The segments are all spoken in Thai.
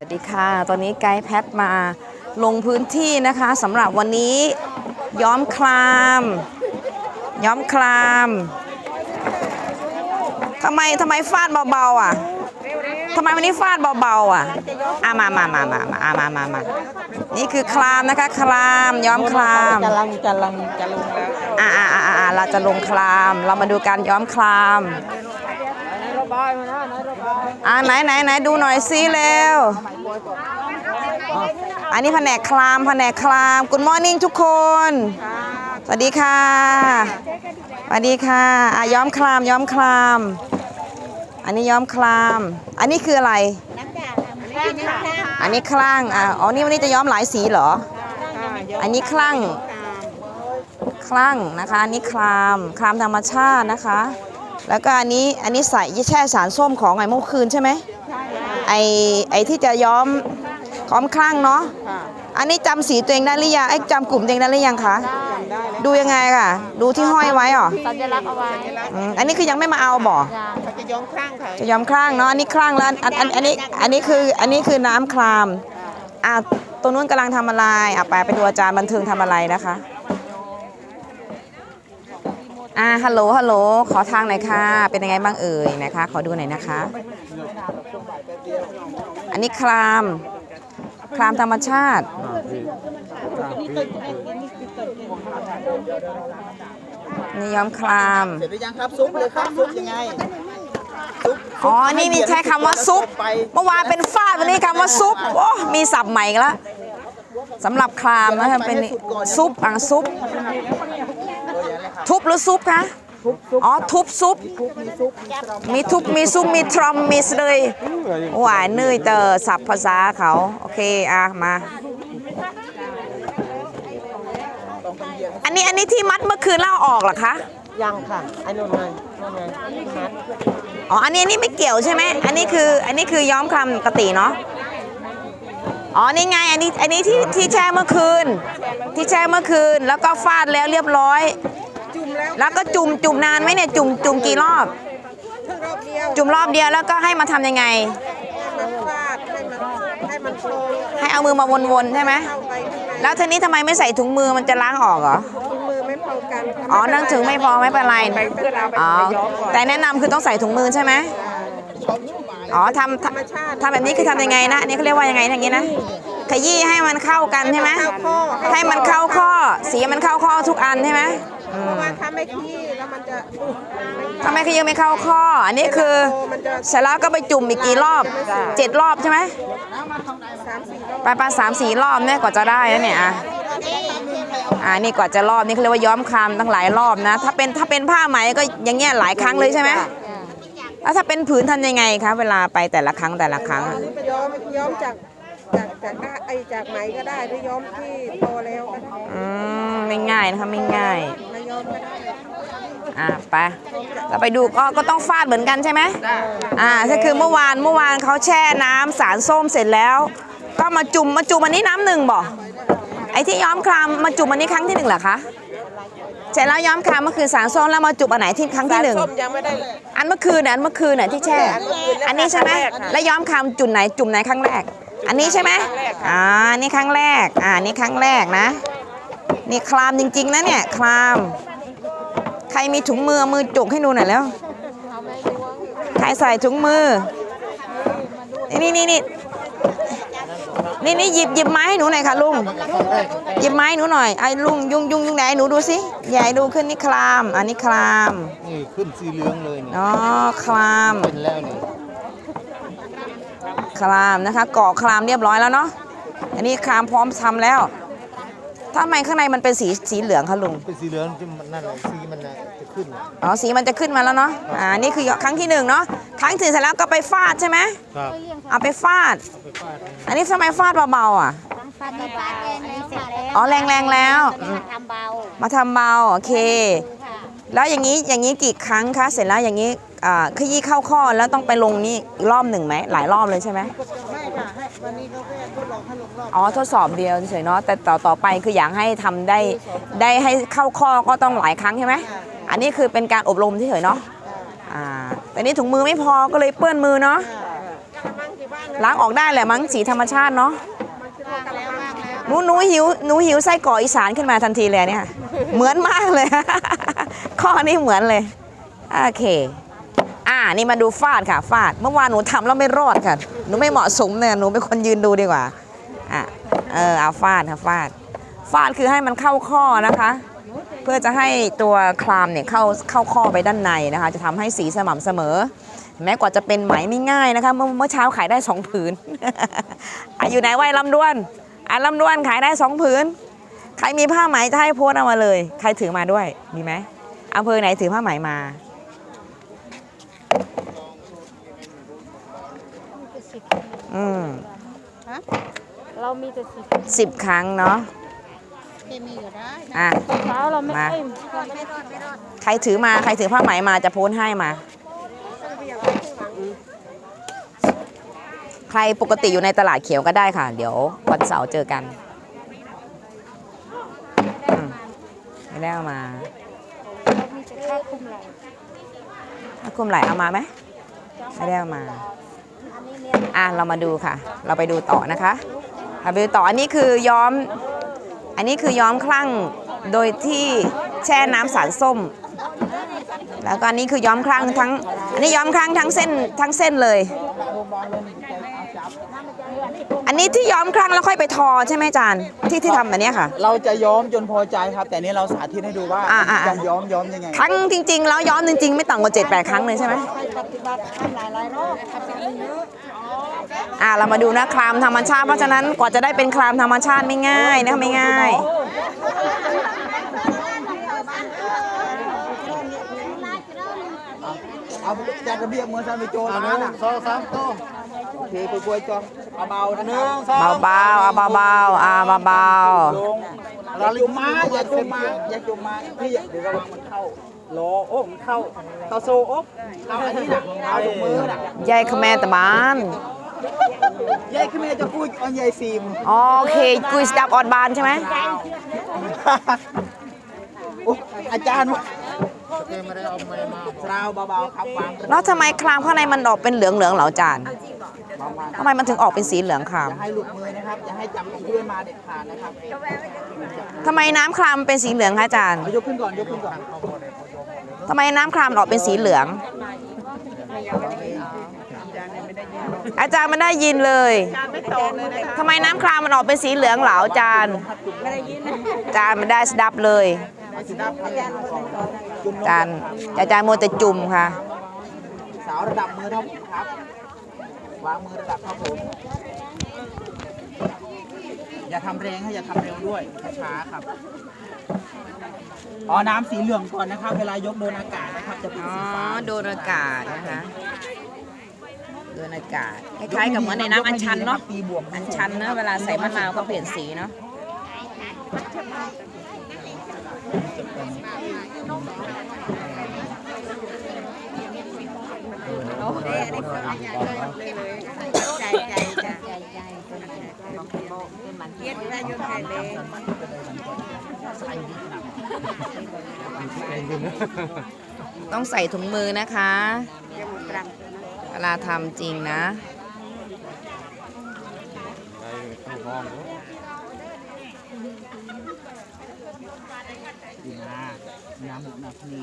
สวัสดีค่ะ ตอนนี้ไกด์แพทมาลงพื้นที่นะคะสำหรับวันนี้ย้อมคลาม ย้อมคลามทำไมทำไมฟาดเบาๆอะทำไมวันนี้ฟาดเบาๆอะอะมามามามามาอะมามามานี่คือคลามนะคะคลามย้อมคลามกำลังกำลังจะลงแล้วอ่าอ่าอ่าอ่าเราจะลงคลาม เรามาดูการย้อมคลาม อ่าไหนไหนไหนดูหน่อยซิเร็ว อันนี้แผนกคลามแผนกคลามกุ o มอร์นิ่งทุกคน สวัสดีค่ะ สวัสดีค่ะอะย้อมคลามย้อมคลาม อันนี้ย้อมคลาม อันนี้คืออะไร อันนี้คลั่งอะอ๋อนี่วันนี้จะย้อมหลายสีเหรอ อันนี้คลั่งคลั่งนะคะอันนี้คลามคลามธรรมชาตินะคะ แล้วก็อันนี้อันนี้ใส่แช่สารส้มของไงเมื่อคืนใช่ไหมไอไอที่จะย้อมย้อมคลั่งเนาะค่ะอันนี้จำสีตัวเองได้หรือยังไอ้ยจำกลุ่มตัวเองได้หรือยังคะจำได้แล้วดูยังไงค่ะดูที่ห้อยไว้เหรอสัญลักษณ์เอาไว้อืมอันนี้คือยังไม่มาเอาบ่เขาจะย้อมครั่งค่ะจะย้อมคลั่งเนาะอันนี้คลั่งแล้วอันอันอันนี้อันนี้คืออันนี้คือน้ำคลามอะตรงนู้นกำลังทำอะไรอะไปไปดูอาจารย์บันเทิงทำอะไรนะคะ อ่าฮัลโหลฮัลโหลขอทางหน่อยค่ะ เป็นยังไงบ้างเอ่ยนะคะ ขอดูหน่อยนะคะ อันนี้คลามคลามธรรมชาติ นี่ย้อมคลาม เสร็จหรือยังครับซุปเลยครับซุปยังไงซุปอ๋อ นี่นี่ใช้คำว่าซุป เมื่อวานเป็นฟาดวันนี้คำว่าซุป โอ้ มีศัพท์ใหม่อีกแล้วสำหรับคลามนะคะเป็นซุปอะซุป ทุบหรือซุปคะอ๋อทุบซุป มีทุบมีซุปมีทรอมมีสเลยหวานเนยเตอศัพท์ภาษาเขาโอเคอะมา อันนี้อันนี้ที่มัดเมื่อคืนเล่าออกเหรอคะยังค่ะไอ้นู่นไงนู่นไงมัดอ๋ออันนี้อันนี้ไม่เกี่ยวใช่ไหมอันนี้คืออันนี้คือย้อมคลามปกติเนาะอ๋อนี่ไงอันนี้อันนี้ที่ที่แช่เมื่อคืน ที่แช่เมื่อคืนแล้วก็ฟาดแล้วเรียบร้อย จุ่มแล้วแล้วก็จุ่มจุ่มนานไหมเนี่ยจุ่มจุ่มกี่รอบเพิ่งรอบเดียวจุ่มรอบเดียวแล้วก็ให้มาทำยังไง ให้มันฟาดให้มันให้มันโฟลว์ให้เอามือมาวนๆใช่ไหมเข้าไปข้างในแล้วทีนี้ทำไมไม่ใส่ถุงมือมันจะล้างออกเหรอ ถุงมือไม่พอกันอ๋อนั่งถึงไม่พอไม่เป็นไรไปเพื่อนเอาไปอ๋อย้อมก่อนแต่แนะนำคือต้องใส่ถุงมือใช่ไหมอ๋อทำทธรรมชาติำทำแบบนี้คือทำยังไงนะอันนี้เขาเรียกว่ายังไงอย่างนี้นะ ขยี้ให้มันเข้ากันใช่ไหมเข้าข้อให้มันเข้าข้อ สีมันเข้าข้อทุกอันใช่ไหมอืม เพราะว่าถ้าไม่ขี้แล้วมันจะทำไมขยี้ไม่เข้าข้อ อันนี้คือมันจะเสร็จแล้วก็ไปจุ่มอีกกี่รอบเจ็ดรอบใช่ไหมสามสี่รอบไปไปสามสี่รอบเนี่ยกว่าจะได้นะเนี่ยอะอ่านี่กว่าจะรอบนี่เขาเรียกว่าย้อมคลามตั้งหลายรอบนะ ถ้าเป็นถ้าเป็นผ้าไหมก็อย่างเงี้ยหลายครั้งเลยใช่ไหมแล้วถ้าเป็นผืนทำยังไงคะเวลาไปแต่ละครั้งแต่ละครั้งอะหรือไปย้อมย้อมจากจากจากได้ไอจากไหมก็ได้หรือย้อมที่โตแล้วก็ได้อืมไม่ง่ายนะคะไม่ง่าย มาย้อมก็ได้อะไปเราไปดูก็ก็ต้องฟาดเหมือนกันใช่ไหมอ่าก็คือเมื่อวานเมื่อวานเขาแช่น้ำสารส้มเสร็จแล้ว ก็มาจุ่มมาจุ่มอันนี้น้ำหนึ่งบ่ไอ้ที่ย้อมคลามมาจุ่มอันนี้ครั้งที่หนึ่งเหรอคะเสร็จแล้วย้อมคลามก็คือสารส้มแล้วมาจุ่มอันไหนที่ครั้งที่หนึ่งส้มยังไม่ได้อันเมื่อคืนน่ะอันเมื่อคืนน่ะที่แช่ อันนี้ใช่ไหมแล้วย้อมคลามจุดไหนจุ่มไหนครั้งแรก อันนี้ใช่ไหมอ่านี่ครั้งแรกอ่านี่ครั้งแรกนะ นี่คลามจริงๆนะเนี่ยคลาม ใครมีถุงมือเอามือจุกให้ดูหน่อยแล้ว ใครใส่ถุงมือ นี่นี่นี่นี่นี่หยิบหยิบไม้ให้หนูหน่อยค่ะลุง หยิบไม้ให้หนูหน่อยไอ้ลุงยุงยุงยุงไหนหนูดูสิใหญ่ดูขึ้นนี่คลาม อันนี้คลามนี่ขึ้นสีเหลืองเลยนี่อ๋อคลามเป็นแล้วนี่คลามนะคะก่อคลามเรียบร้อยแล้วเนาะอันนี้คลามพร้อมทำแล้ว ทำไมข้างในมันเป็นสีสีเหลืองคะลุง เป็นสีเหลืองที่มันนั่นแหละสีมันน่ะจะขึ้นอ๋อ สีมันจะขึ้นมาแล้วเนาะ อ่า นี่คือครั้งที่หนึ่งเนาะ ครั้งที่เสร็จแล้วก็ไปฟาดใช่ไหม ครับเอาไปฟาดไปฟาดอันนี้ทำไมฟาดเบาๆอะ ฟาดเบาๆอันนี้เสร็จแล้วอ๋อแรงๆแล้วมาทำเบามาทำเบา โอเค ค่ะแล้วอย่างนี้อย่างนี้กี่ครั้งคะ เสร็จแล้วอย่างนี้อ่าขยี้เข้าข้อแล้วต้องไปลงนี่อีกรอบหนึ่งไหม หลายรอบเลยใช่ไหม ไม่ค่ะให้วันนี้เขาแค่ทดล องให้ลงรอบอ๋อทดสอบเดียวเฉยๆเนาะแต่ต่อต่อไปคืออยากให้ทำได้ได้ให้เข้าข้อก็ต้องหลายครั้งใช่ไหมอันนี้คือเป็นการอบรมเฉยๆเนาะอ่าแต่นี่ถุงมือไม่พอก็เลยเปื้อนมือเนาะถ้ามั่งที่บ้านล้างออกได้แหละมั้งสีธรรมชาติเนาะหนูหนูหิวหนูหิวไส้กรอกอีสานขึ้นมาทันทีเลยเนี่ย เหมือนมากเลย ข้อนี้เหมือนเลยโอเค อ่านี่มาดูฟาดค่ะฟาด เมื่อวานหนูทำแล้วไม่รอดค่ะ หนูไม่เหมาะสมเนี่ยหนูเป็นคนยืนดูดีกว่าอะ เออเอาฟาดค่ะฟาด ฟาดคือให้มันเข้าข้อนะคะ เพื่อจะให้ตัวคลามเนี่ยเข้าเข้าข้อไปด้านในนะคะ จะทำให้สีสม่ำเสมอ แม้กว่าจะเป็นไหมไม่ง่ายนะคะเมื่อเมื่อเช้าขายได้สองผืนอะอยู่ไหนไว้ลำดวนอะลำดวนขายได้สองผืนใครมีผ้าไหมจะให้โพสต์เอามาเลย ใครถือมาด้วยมีไหมอำเภอไหนถือผ้าไหมมาอืม เรามีแต่สิบสิบครั้งเนาะเคมีก็ได้อะ เช้าเราไม่มา เอ้ยไม่รอดไม่รอดใครถือมาใครถือผ้าไหมมาจะโพสต์ให้มา ใครปกติอยู่ในตลาดเขียวก็ได้ค่ะ เดี๋ยววันเสาร์เจอกันอืมไม่ได้เอามาเรามีแต่ค่าคุมไหลถ้าคุมไหลเอามาไหมไม่ได้เอามา อันนี้เนี่ยอะ เรามาดูค่ะ เราไปดูต่อนะคะเราไปดูต่ออันนี้คือย้อม อันนี้คือย้อมคลั่งโดยที่แช่น้ำสารส้ม แล้วก็อันนี้คือย้อมคลั่งทั้ง อันนี้ย้อมคลั่งทั้งเส้นทั้งเส้นเลย อันนี้ที่ย้อมคลั่งแล้วค่อยไปทอใช่ไหมอาจารย์ที่ที่ทำแบบเนี้ยค่ะ เราจะย้อมจนพอใจครับ แต่นี่เราสาธิตให้ดูว่าอ่าอ่าการย้อมย้อมยังไงทั้งจริง ๆ แล้วย้อมจริงๆ ไม่ต่ำกว่า7 8ครั้งเลยใช่ไหมปฏิบัติทำหลายหลายๆรอบทำเป็นเย อะอะเรามาดูนะคลามธรรมชาติ เพราะฉะนั้นกว่าจะได้เป็นคลามธรรมชาติไม่ง่ายนะไม่ง่ายเอาจัดระเบียบเหมือนซามิโจอันร้านึนงอะสองสามต้มโอเคไปกล้วยจองเอาเบาๆนะหคนึ่รังบสองเบาๆเอาเบาๆอ่าเบาลงอย่าจุ่มมาอย่าจุ่มมาอย่าจุ่มมาพี่อย่าเดี๋ยวระวังมันเข้าโลโอ้มันเข้าเข้าโซโอ๊บเอาอันนี้นะเอาถุงมือน่ะๆยายขแม่ตะบาน ยายขึ้นมาจะพูดเอายายฟิล์มโอเคกุยสดับออดบานใช่ไหมโอ้อาจารย์วะเกมไม่ได้เอาไม้มาสราวเบาๆครับวางแล้วทำไมคลามข้างในมันออกเป็นเหลืองๆเหรออาจารย์เบาๆทำไมมันถึงออกเป็นสีเหลืองคลามอย่าให้หลุดมือนะครับอย่าให้จับของเพื่อนมาเด็ดขาดนะครับทำไมน้ำคลามเป็นสีเหลืองคะอาจารย์เอายกขึ้นก่อนยกขึ้นก่อนทำไมน้ำคลามออกเป็นสีเหลือง อาจารย์ไม่ได้ยินเลยทำไมน้ำคลามมันออกเป็นสีเหลืองเหรออาจารย์อาจารย์ไม่ได้สดับเลยจุ่มลอางจารย์อาจารย์มัวแต่จุ่มค่ะสาวระดับมือเท่าผมครับวางมือระดับเท่าผมอย่าทำแรงให้อย่าทำเร็วด้วยช้าๆครับอ๋อน้ำสีเหลืองก่อนนะครับ เวลายกโดนอากาศนะครับจะเป็นอ๋อสีฟ้าโดนอากาศนะคะ โดนอากาศคล้ายๆกับเหมือนในน้ำอัญชันเนาะตีบวกอัญชันเนอะเวลาใส่มะนาวก็เปลี่ยนสีเนาะใจใจจ้ะใหญ่ใหญ่ๆตัวนี้เย็ดได้ยนใจเลยต้องใส่ถุงมือนะคะ เวลาทำจริงนะน้ำหมุกหนักนี่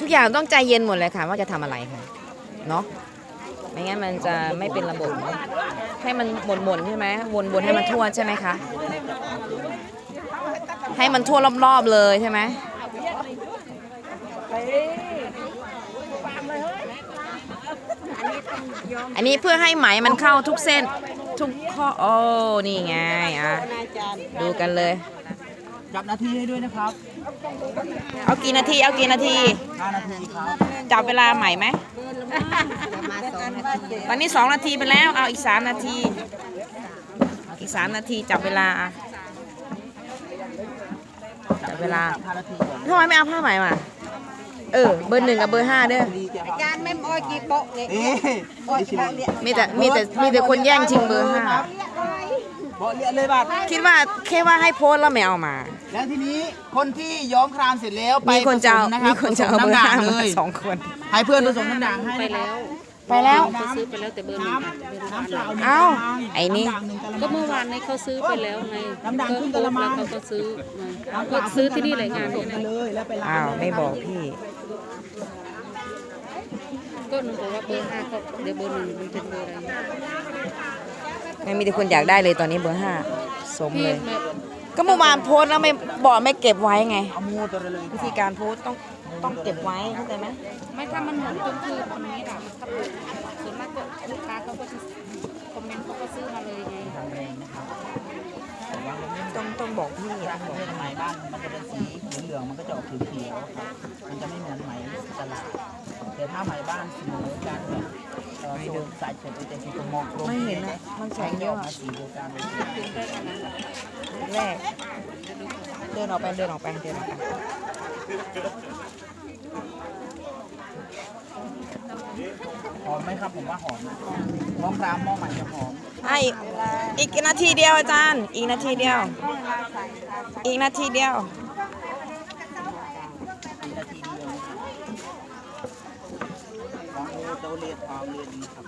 ทุกอย่างต้องใจเย็นหมดเลยค่ะ ว่าจะทำอะไรค่ะ เนาะไม่งั้นมันจะไม่เป็นระบบให้มันหมุนๆใช่ไหมวนๆให้มันทั่วใช่ไหมคะให้มันทั่วรอบๆเลยใช่ไหม อันนี้เพื่อให้ไหมมันเข้าทุกเส้น ทุกข้อโอ้นี่ไงอะดูกันเลยจับนาทีให้ด้วยนะครับ เอากี่นาทีเอากี่นาที 5 นาทีครับจับเวลาใหม่ไหมมาสองนาทีตอนนี้สองนาทีไปแล้วเอาอีกสามนาที อีกสามนาทีจับเวลาจับเวลา5นาทีก่อนทำไมไม่เอาผ้าไหมมา เออ เบอร์หนึ่งกับเบอร์ห้าเด้อดีจ้ะจานแม่มอ้อยกี่โปะเนี่ยนี่อ้อยกี่โปะเนี่ยมีแต่มีแต่มีแต่คนแย่งชิงเบอร์ห้าบอกเรียนเลยบัดคิดว่าแค่ว่าให้โพสต์แล้วไม่เอามา แล้วทีนี้คนที่ย้อมครามเสร็จแล้วไปมีคนจะเอาผสนะคมีรับคนจะเอาผสเบอร์น้ำด่างห้าเลมายสองคนให้เพื่อนผสมน้ำด่างให้ไปนะครับแล้วไปแล้วเขาซื้อไปแล้วแต่เบอร์หนึ่งค่ะเบอร์น้ำหเปล่านึ่งหนึ่งเอ้ากะละมังไอ้นี่ำด่างหนึ่งกะละก็มังเมื่อวานนี้เขาซื้อไปแล้วไงน้ำด่างครึ่งกะละมังแล้วเขาก็ซื้อมาก็ซื้อที่นี่แหละงานนี้ไปนะเลยแล้วไปล้างอ้าวเลยไม่บอกพี่ ก็หนูบอกว่าเบอร์ห้าก็เดี๋ยวเบอร์หนึ่งมันเป็นเบอร์อะไรไม่มีแต่คนอยากได้เลยตอนนี้เบอร์ห้าสมพี่เลย แบบก็เมื่อวานโพสต์แล้วไม่บอกไม่เก็บไว้ไงวิธีการโพสต์ต้องต้องเก็บไว้เข้าใจไหมไม่ถ้ามันหมุนจนคือตรงนี้ล่ะถ้าเปิดส่วนมากก็ลูกค้าเขาก็จะคอมเมนต์เขาก็ซื้อมาเลยไง บอกพี่ถ้าเป็นไหมบ้านมันจะเป็นสีเหลืองๆมันก็จะออกเขียวๆครับมันจะไม่เหมือนไหมตลาดแต่ถ้าไหมบ้านเหมอกันเนี่ยเอ่อสูตรสายเฉดจะสีกมองกลมไม่เห็นนะมันแสงเยอะมาสีเดียวกันแรกเดินออกไปเดินออกไปเดินออกไป หอมไหมครับผมว่าหอมหอมครามหม้อใหม่จะหอมอะอีกอีกนาทีเดียวอาจารย์ อีกนาทีเดียว อีกนาทีเดียวมีนาทีเดียวของโอโตเรียนทองเรียนครับ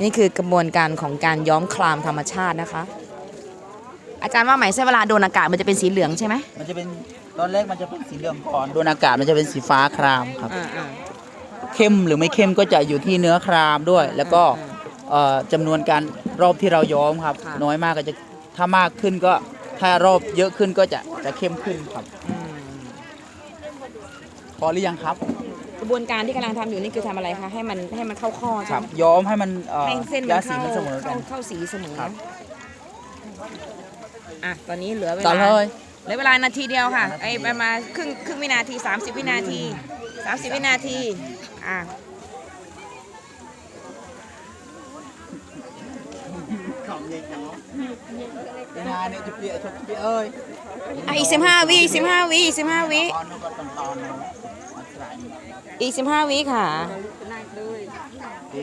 นี่คือกระบวนการของการย้อมคลามธรรมชาตินะคะ อาจารย์ว่าไหมใช้เวลาโดนอากาศมันจะเป็นสีเหลืองใช่ไหมมันจะเป็นตอนแรกมันจะเป็นสีเหลืองก่อนโดนอากาศมันจะเป็นสีฟ้าครามครับ อ่าอ่าเข้มหรือไม่เข้มก็จะอยู่ที่เนื้อครามด้วย แล้วก็เอ่อจำนวนการรอบที่เราย้อมครับน้อยมากก็จะถ้ามากขึ้นก็ถ้ารอบเยอะขึ้นก็จะจะเข้มขึ้นครับ พอหรือยังครับ กระบวนการที่กำลังทำอยู่นี่คือทำอะไรคะให้มันให้มันเข้าข้อคใช่รับไหมย้อมให้มันเอ่อให้เส้นยามันสีเข้ามันเสมอกัเข้าน เข้าสีเสมอครับ อะตอนนี้เหลือเวต่อลาเลย เหลือเวลานาทีเดียวค่ะ ไอ้ประมาณครึ่งครึ่งวินาที 30 วินาที 30 วินาที อะของเย็นเนาะงานเนี่ยจะเปียชดเปียเอ้ยอะอีก15 วิอีก15 วิอีก15 วิตอนนู้นก็ต อีก 15 วิค่ะเด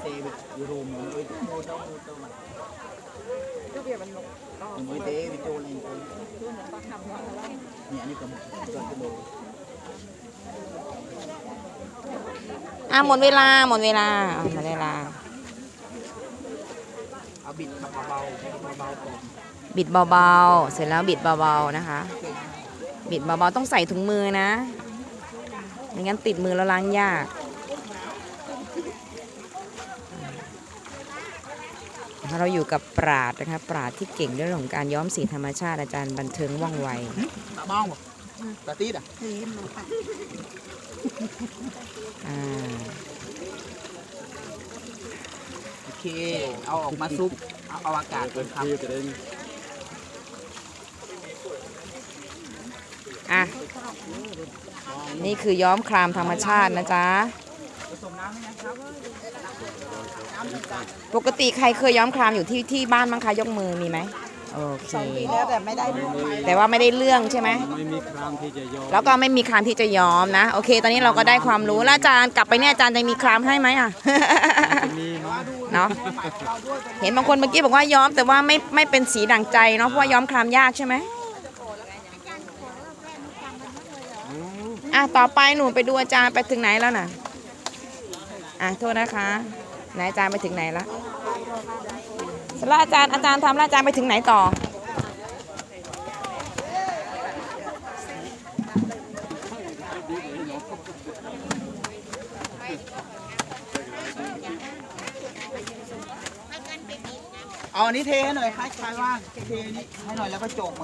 เซวิยูโรมโอ้ยโมโตโมโตมาโอ้ยเดวิโจเลนเนี่ยอันนี้ก็ก็จะโดนอะหมดเวลาหมดเวลาหมดเวลา เอาบิดเบาๆเบาๆก่อนบิดเบาๆ เสร็จแล้วบิดเบาๆนะคะ บิดเบาๆ ต้องใส่ถุงมือนะ ไม่งั้นติดมือแล้วล้างยาก เราอยู่กับปราดนะคะปราดที่เก่งเรื่องของการย้อมสีธรรมชาติอาจารย์บันเทิงว่องไวตาบ้องบ่ตาตีดอะอ่าโอเค เอาออกมาซุปเอาเอาอากาศก่อนครับอะ นี่คือย้อมครามธรรมชาตินะจ๊ะผสมน้ำให้นะครับปกติใครเคยย้อมครามอยู่ที่ที่บ้านมั้งคะยกมือมีไหมโอเคแล้วแต่ไม่ได้แต่ว่าไม่ได้เรื่องใช่ไหม ไม่มีครามที่จะยอมแล้วก็ไม่มีครามที่จะย้อมนะ โอเค ตอนนี้เราก็ได้ความรู้แล้วอาจารย์กลับไปเนี่ยอาจารย์จะมีครามให้ไหมอะ มีมั้งเนาะเห็นบางคนเมื่อกี้บอกว่าย้อมแต่ว่าไม่ไม่เป็นสีดั่งใจเนาะเพราะว่าย้อมครามยากใช่ไหม อะต่อไปหนูไปดูอาจารย์ไปถึงไหนแล้วน่ะ อะโทษนะคะไหนอาจารย์ไปถึงไหนละสร็จแล้วอาจารย์อาจารย์ทำล้วอาจารย์ไปถึงไหนต่อ เอาอันนี้เทให้หน่อยคล้ายๆว่างเทนี้ให้หน่อยแล้วก็จกเหมือน